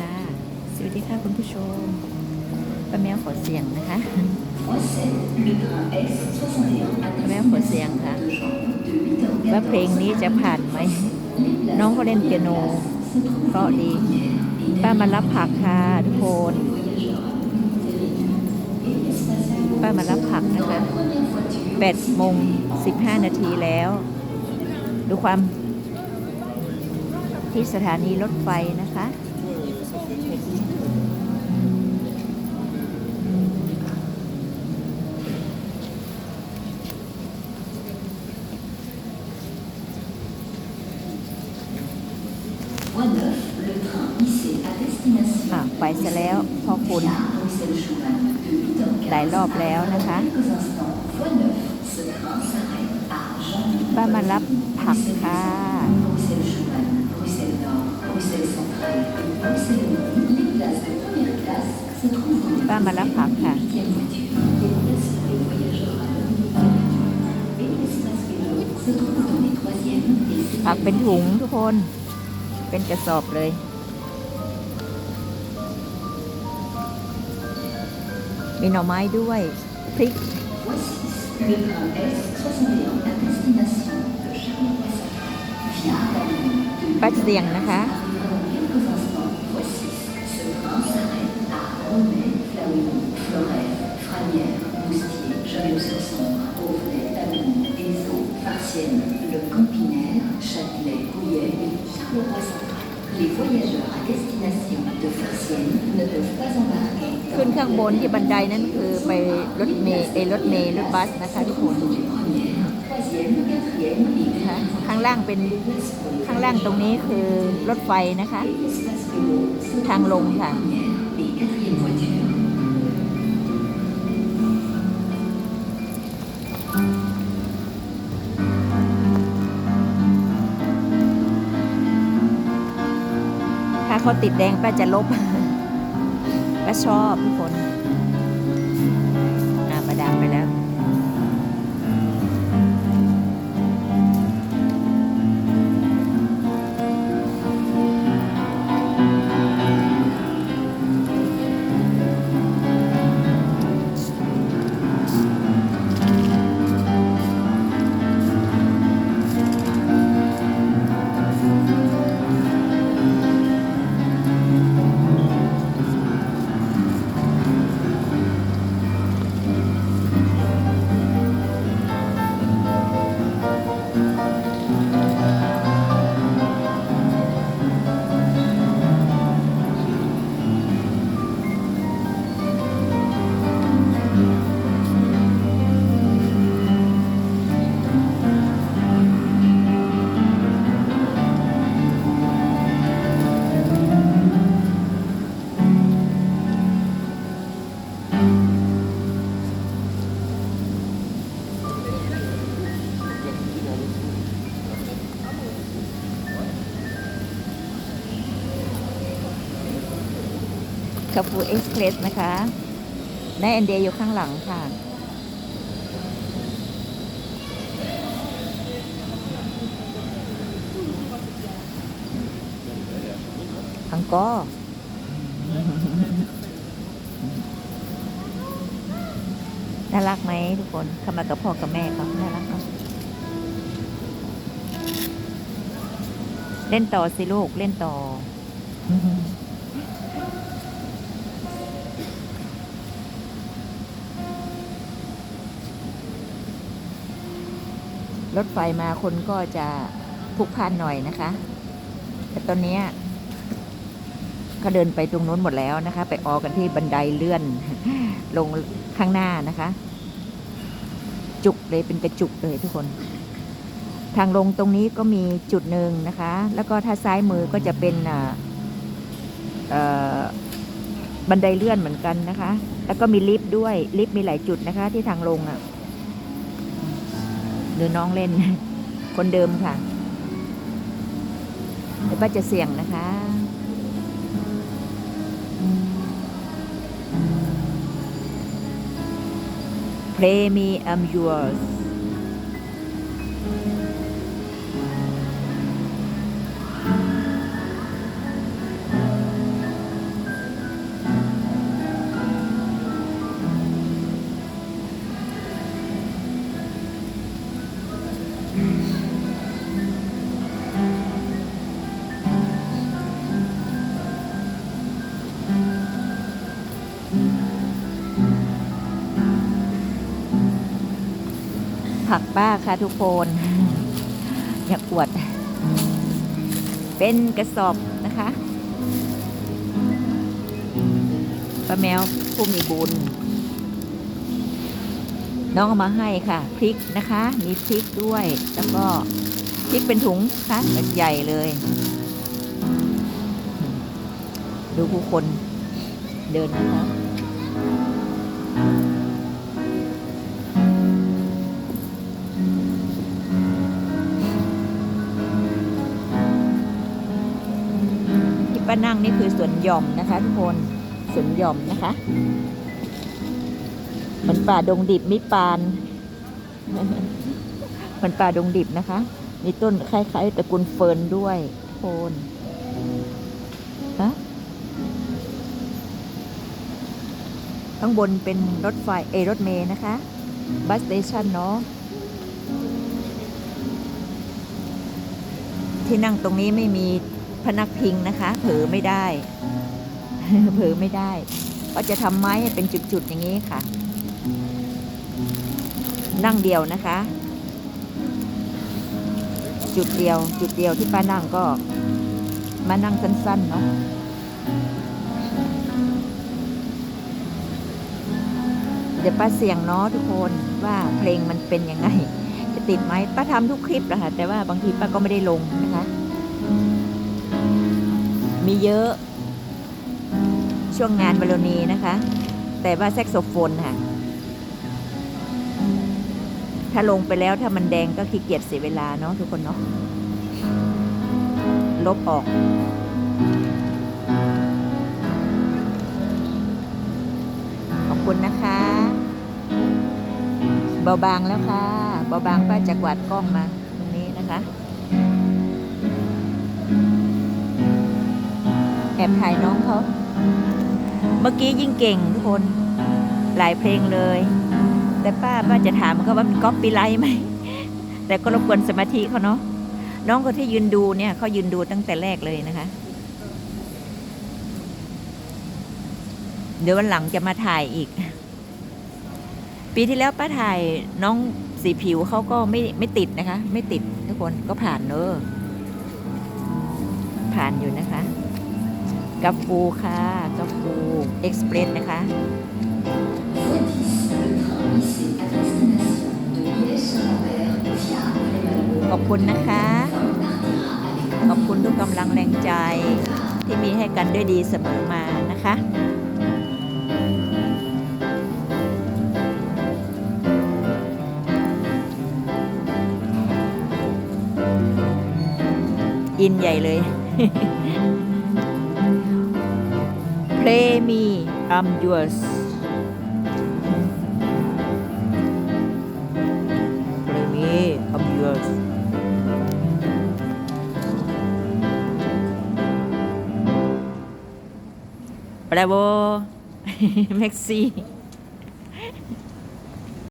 ค่ะ สวัสดีค่ะคุณผู้ชมป้าแมวขอเสียงนะคะป้าแมวขอเสียงค่ะ ว่าเพลงนี้จะผ่านไหม น้องก็เล่นเปียโนเพราะดี ป้ามารับผักค่ะทุกคน ป้ามารับผักนะคะ8โมง15นาทีแล้ว ดูความที่สถานีรถไฟนะคะ Voie 9, le train IC à destination อะไปซะแล้วพอคุณ Bruxelles-Schumann de 8h15 หลายรอบแล้วนะคะบ้ามารับผักค่ะบ้ามารับผักค่ะผักเป็นถุงทุกคน เป็นกระสอบเลย มีหน่อไม้ด้วยพริกปัดเสียงนะคะ arrivera dans quelques instants. Voici ce train s'arrête à Romay, Flaoui, Florès, Franières, Moustier, Genève-sur-Sambre, Auvelay, Avignon, Ézot, Farciennes, Le Campinaire, Châtelet, Gouillet et Charleroi-Centrale. Les voyageurs à destination de Farciennes ne peuvent pas embarquer ขึ้นข้างบนที่บันไดนั่นคือไปรถเมล์ไอรถเมล์รถบัสนะคะทุกคน première, troisième, quatrième et นะคะข้างล่างเป็นข้างล่างตรงนี้คือรถไฟนะคะ espace vélo se ทางลงค่ะ ถ้าเขาติดแดงป้าจะลบป้าชอบทุกคน คาฟูเอ็กซ์เพรสนะคะได้แอนเดย์อยู่ข้างหลังค่ะ อังกอร์ น่ารักไหมทุกคนเข้ามากับพ่อกับแม่เขาน่ารักเนาะเล่นต่อสิลูกเล่นต่อ รถไฟมาคนก็จะพุกพานหน่อยนะคะ แต่ตอนนี้เขาเดินไปตรงนู้นหมดแล้วนะคะ ไปออกันที่บันไดเลื่อนลงข้างหน้านะคะ จุกเลยเป็นกระจุกเลยทุกคน ทางลงตรงนี้ก็มีจุดหนึ่งนะคะ แล้วก็ถ้าซ้ายมือก็จะเป็นบันไดเลื่อนเหมือนกันนะคะ แล้วก็มีลิฟต์ด้วยลิฟต์มีหลายจุดนะคะ ที่ทางลงอะหรือน้องเล่น คนเดิมค่ะเดี๋ยวป้าจะเสี่ยงนะคะ Play me I'm yours ผักป้าค่ะทุกคน อย่ากวด เป็นกระสอบนะคะป้าแมวผู้มีบุญ น้องเอามาให้ค่ะ พริกนะคะ มีพริกด้วย แล้วก็พริกเป็นถุงค่ะเป็นใหญ่เลย ดูผู้คนเดินนะคะ ป้านั่งนี่คือสวนหย่อมนะคะ ทุกคนสวนหย่อมนะคะเหมือนป่าดงดิบมิปานเหมือนป่าดงดิบนะคะ มีต้นคล้ายๆตระกูลเฟิร์นด้วยทุกคนฮะข้างบนเป็นรถไฟเอรถเมย์นะคะ บัสสเตชันเนาะที่นั่งตรงนี้ไม่มี พนักพิงนะคะ เผลอไม่ได้ เผลอไม่ได้ ก็จะทำไม้เป็นจุดๆอย่างนี้ค่ะ นั่งเดียวนะคะ จุดเดียว จุดเดียวที่ป้านั่งก็ มานั่งสั้นๆเนาะเดี๋ยวป้าเสียงเนาะทุกคนว่าเพลงมันเป็นยังไง จะติดไหมป้าทำทุกคลิปแหละค่ะแต่ว่าบางทีป้าก็ไม่ได้ลงนะคะ มีเยอะ ช่วงงานบรณีนะคะ แต่ว่าแซกโซโฟนค่ะ ถ้าลงไปแล้วถ้ามันแดงก็ขี้เกียจเสียเวลาเนาะทุกคนเนาะลบออกขอบคุณนะคะ เบาบางแล้วค่ะ เบาบางป้าจะกวาดกล้องมาตรงนี้นะคะ แอบถ่ายน้องเขา เมื่อกี้ยิ่งเก่งทุกคน หลายเพลงเลย แต่ป้าป้าจะถามเขาว่ามันก๊อปปี้ไลท์ไหม แต่ก็รบกวนสมาธิเขาเนาะ น้องคนที่ยืนดูเนี่ยเขายืนดูตั้งแต่แรกเลยนะคะ เดี๋ยววันหลังจะมาถ่ายอีก ปีที่แล้วป้าถ่ายน้องสีผิวเขาก็ไม่ไม่ติดนะคะ ไม่ติดทุกคนก็ผ่านเนอะผ่านอยู่นะคะ กัฟฟูค่ะกัฟฟูเอ็กซ์เพรสนะคะขอบคุณนะคะ ขอบคุณทุกกำลังแรงใจที่มีให้กันด้วยดีเสมอมานะคะอินใหญ่เลย Play me I'm yours Play me I'm yours Bravo Merci